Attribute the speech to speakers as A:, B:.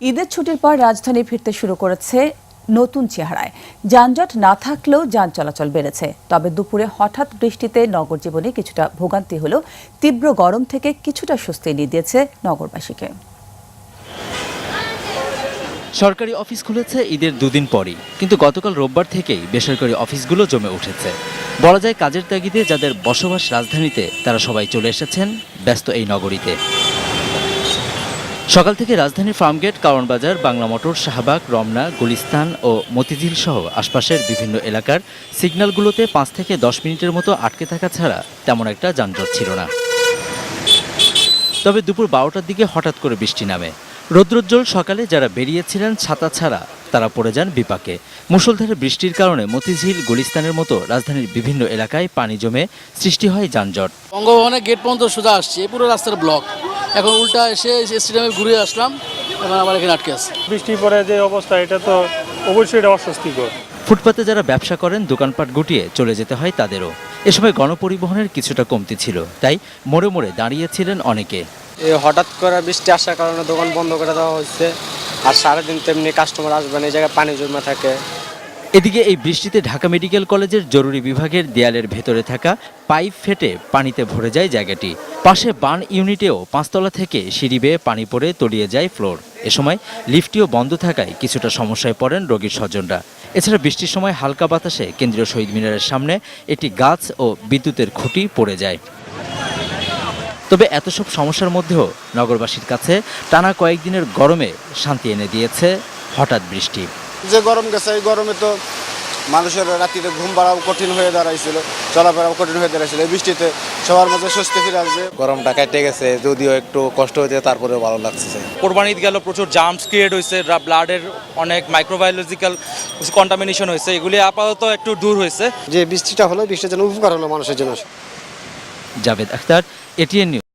A: ঈদের ছুটির পর রাজধানী ফিরতে শুরু করেছে নতুন চেহারায়। যানজট না থাকলেও যান চলাচল বেড়েছে। তবে দুপুরে হঠাৎ বৃষ্টিতে নগর জীবনে কিছুটা ভোগান্তি হলেও তীব্র গরম থেকে কিছুটা স্বস্তি এনে দিয়েছে নগরবাসীকে।
B: সরকারি অফিস খুলেছে ঈদের দুদিন পরই। কিন্তু গতকাল রোববার থেকেই বেসরকারি অফিসগুলো জমে উঠেছে। বলা যায় কাজের তাগিদে যাদের বসবাস রাজধানীতে, তারা সবাই চলে এসেছেন ব্যস্ত এই নগরীতে। সকাল থেকে রাজধানীর ফার্মগেট কারণবাজার বাংলা মোটর, শাহবাগ, রমনা, গুলিস্তান ও মতিঝিল সহ আশপাশের বিভিন্ন এলাকার সিগন্যালগুলোতে পাঁচ থেকে দশ মিনিটের মতো আটকে থাকা ছাড়া তেমন একটা যানজট ছিল না। তবে দুপুর বারোটার দিকে হঠাৎ করে বৃষ্টি নামে। রৌদ্রোজ্জ্বল সকালে যারা বেরিয়েছিলেন ছাতা ছাড়া, তারা পড়ে যান বিপাকে। মুসলধারে বৃষ্টির কারণে মতিঝিল, গুলিস্তানের মতো রাজধানীর বিভিন্ন এলাকায় পানি জমে সৃষ্টি হয় যানজট।
C: বঙ্গভবনের গেট পর্যন্ত সোজা আসছে পুরো রাস্তার ব্লক। এখন উল্টা এসে স্টেডিয়ামে ঘুরে আসলাম এখন আবার এখানে আটকে আছে।
D: বৃষ্টির পরে যে অবস্থা এটা তো অবশ্যই এটা অস্বস্তিকর।
B: ফুটপাতে যারা ব্যবসা করেন দোকানপাট গুটিয়ে চলে যেতে হয় তাদেরও। এ সময় গণপরিবহনের কিছুটা কমতি ছিল তাই মোড়ে মোড়ে দাঁড়িয়েছিলেন অনেকে।
E: এই হঠাৎ করে বৃষ্টি আসার কারণে দোকান বন্ধ করে দেওয়া হচ্ছে আর সারাদিন তেমনি কাস্টমার আসবে না এই জায়গায় পানি জমা থাকে।
B: এদিকে এই বৃষ্টিতে ঢাকা মেডিকেল কলেজের জরুরি বিভাগের দেয়ালের ভেতরে থাকা পাইপ ফেটে পানিতে ভরে যায় জায়গাটি। পাশে বান ইউনিটেও পাঁচতলা থেকে সিঁড়ি বেয়ে পানি পড়ে তলিয়ে যায় ফ্লোর। এ সময় লিফটিও বন্ধ থাকায় কিছুটা সমস্যায় পড়েন রোগীর স্বজনরা। এছাড়া বৃষ্টির সময় হালকা বাতাসে কেন্দ্রীয় শহীদ মিনারের সামনে একটি গাছ ও বিদ্যুতের খুঁটি পড়ে যায়। তবে এত সব সমস্যার মধ্যেও নগরবাসীর কাছে টানা কয়েকদিনের গরমে শান্তি এনে দিয়েছে হঠাৎ বৃষ্টি।
F: যে গরম গেছে এই গরমে তো মানুষের রাত্রিতে ঘুম বাড়াও কঠিন হয়ে দাঁড়াইছিল চলাফেরাও কঠিন হয়ে দাঁড়াইছিল। এই বৃষ্টিতে সবার মধ্যে স্বস্তি ফিরে আসবে।
G: গরমটা কেটে গেছে যদিও একটু কষ্ট হয়েছে তারপরেও ভালো লাগছে
H: কোরবানি ঈদ গেল প্রচুর জাম্পস ক্রিয়েট হয়েছে ব্লাডের অনেক মাইক্রোবায়োলজিক্যাল কন্টামিনেশন হয়েছে এগুলি আপাতত একটু দূর হয়েছে।
F: যে বৃষ্টিটা হলো বৃষ্টির জন্য উপকার হলো মানুষের জন্য।
B: Javed Akhtar ATN news